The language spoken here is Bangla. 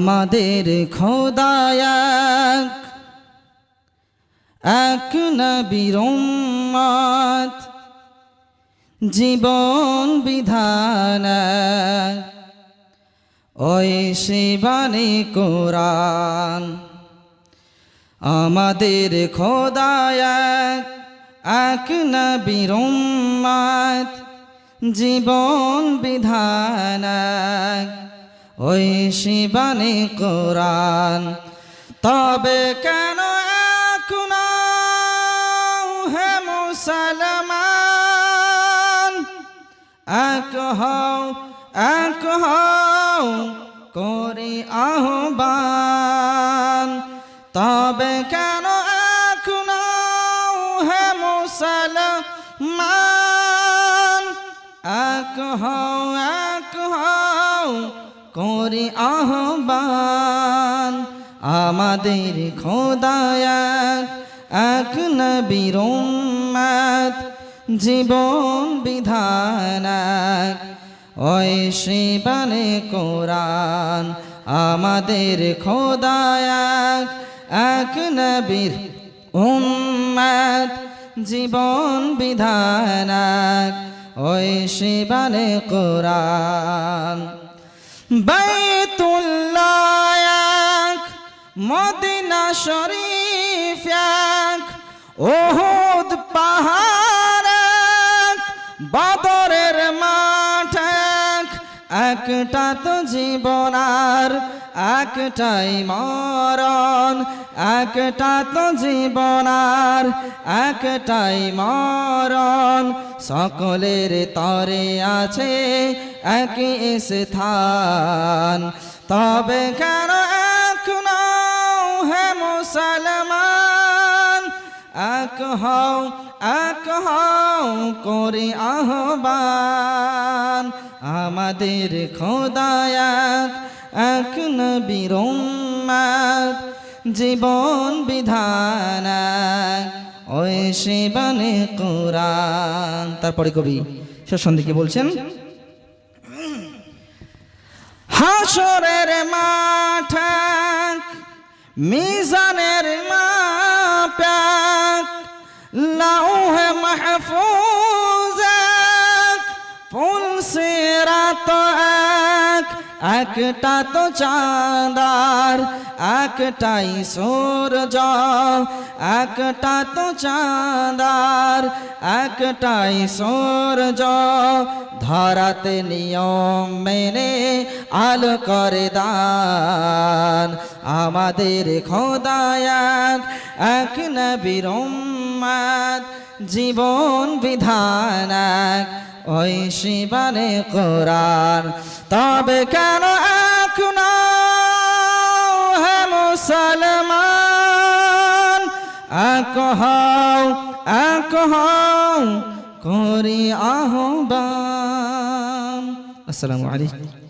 আমাদের খোদায়াক এক নবীর জীবন বিধান ওই শিবানী কোরআন আমাদের খোদায়াক এক নবীর জীবন বিধান। ওই শিবানী কোরআন। তবে কেন এখন হে মুসলমান? এক হও এক হও করি আহ্বান। তবে কেন এখন হে মুসলমান? এক হও এক হও করি আহ্বান আমাদের খোদায়াক এক নবীর জীবন বিধান। ওই শিবানে কোরআন আমাদের খোদায়াক এক নবীর উম্মত, জীবন বিধান এক। ওই শিবানে কোরআন বাইতুল্লাহ এক, মদিনা শরীফ ওহুদ পাহাড় এক, বদরের মাঠ এক, একটা তো জীবনার একটাই মরণ একটা তো জীবনার একটাই মরণ সকলের তরে আছে একই স্থান। তবে কেন এখন হে মুসলমান? এক হও এক হও করি আহ্বান। আমাদের খোদায়াক এক নবীর জীবন বিধান। ওই শিবানে কোরআন। তারপরে কবি শেষ সন্ধিকে বলছেন হাসরের মাঠ মিজানের মাপ্যাক লাউহে একটা তো চাঁদার, একটাই সূর্য, একটা তো চাঁদার, একটাই সূর্য। ধরাতে নিয়ম মেনে আলো করে দান। আমাদের খোদায়াক এক নবীর জীবন বিধান এক। ওই শিবানে কোরআন। তবে কেন এখন হে মুসলমান? এক হও এক হও, করি আহ্বান। আসসালামু আলাইকুম।